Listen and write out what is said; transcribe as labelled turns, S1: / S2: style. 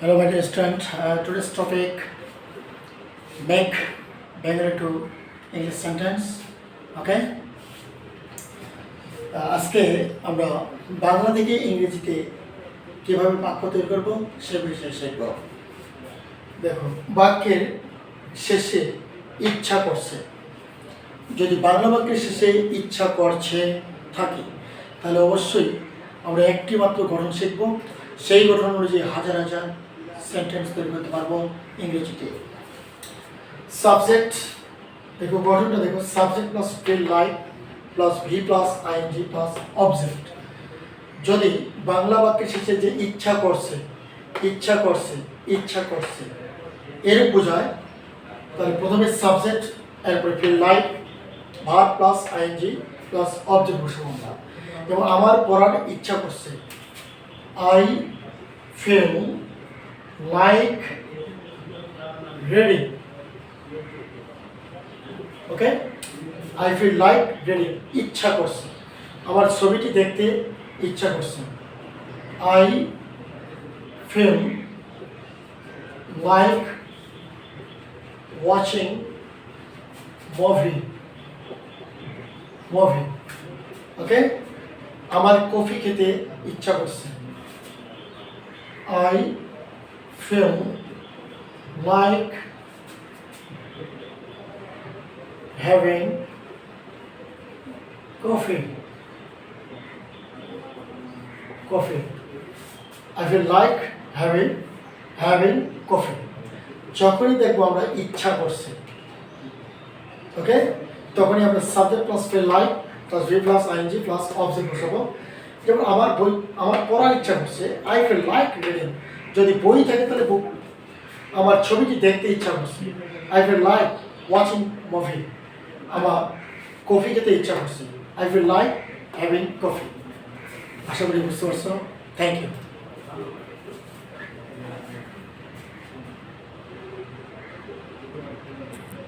S1: Hello, my dear student. Uh, today's topic: make Bengali to English sentence. Okay. Uh, আজকে আমরা বাংলা থেকে ইংরেজিতে কীভাবে বাক্য তৈরি করব সে বিষয়ে শিখব দেখো বাক্যের শেষে ইচ্ছা করছে যদি বাংলা বাক্যের শেষে ইচ্ছা করছে থাকে তাহলে অবশ্যই আমরা একটি মাত্র গঠন শিখব সেই গঠন অনুযায়ী হাজার হাজার সেন্টেন্স তৈরি করতে পারব ইংরেজিতে। সাবজেক্ট দেখো গঠনটা দেখো subject plus feel like plus V plus ING plus object যদি বাংলা বাক্যের শেষে যে ইচ্ছা করছে ইচ্ছা করছে ইচ্ছা করছে এর বোঝায়, তাহলে প্রথমে সাবজেক্ট এরপরে feel like verb plus ING plus object বসে আমরা। এবং আমার পড়ার ইচ্ছা করছে I feel like reading okay I feel like reading ইচ্ছা করছে। আমার ছবিটি দেখতে ইচ্ছা করছে। I feel like watching movie movie okay আমার কফি খেতে ইচ্ছা করছে। I feel like having coffee coffee I feel like having having coffee যখনই দেখব আমরা ইচ্ছা করছে ওকে তখনই আমরা subject plus feel like plus V plus ING plus object বসাবো। যেমন আমার বই, আমার পড়ার ইচ্ছা করছে আই ফিল লাইক রিডিং যদি বই থাকে তাহলে বুক আমার ছবিটি দেখতে ইচ্ছা করছে? I feel like watching movie আমার কফি খেতে ইচ্ছা করছে। I feel like having coffee আশা করি বুঝতে পারছ। Thank you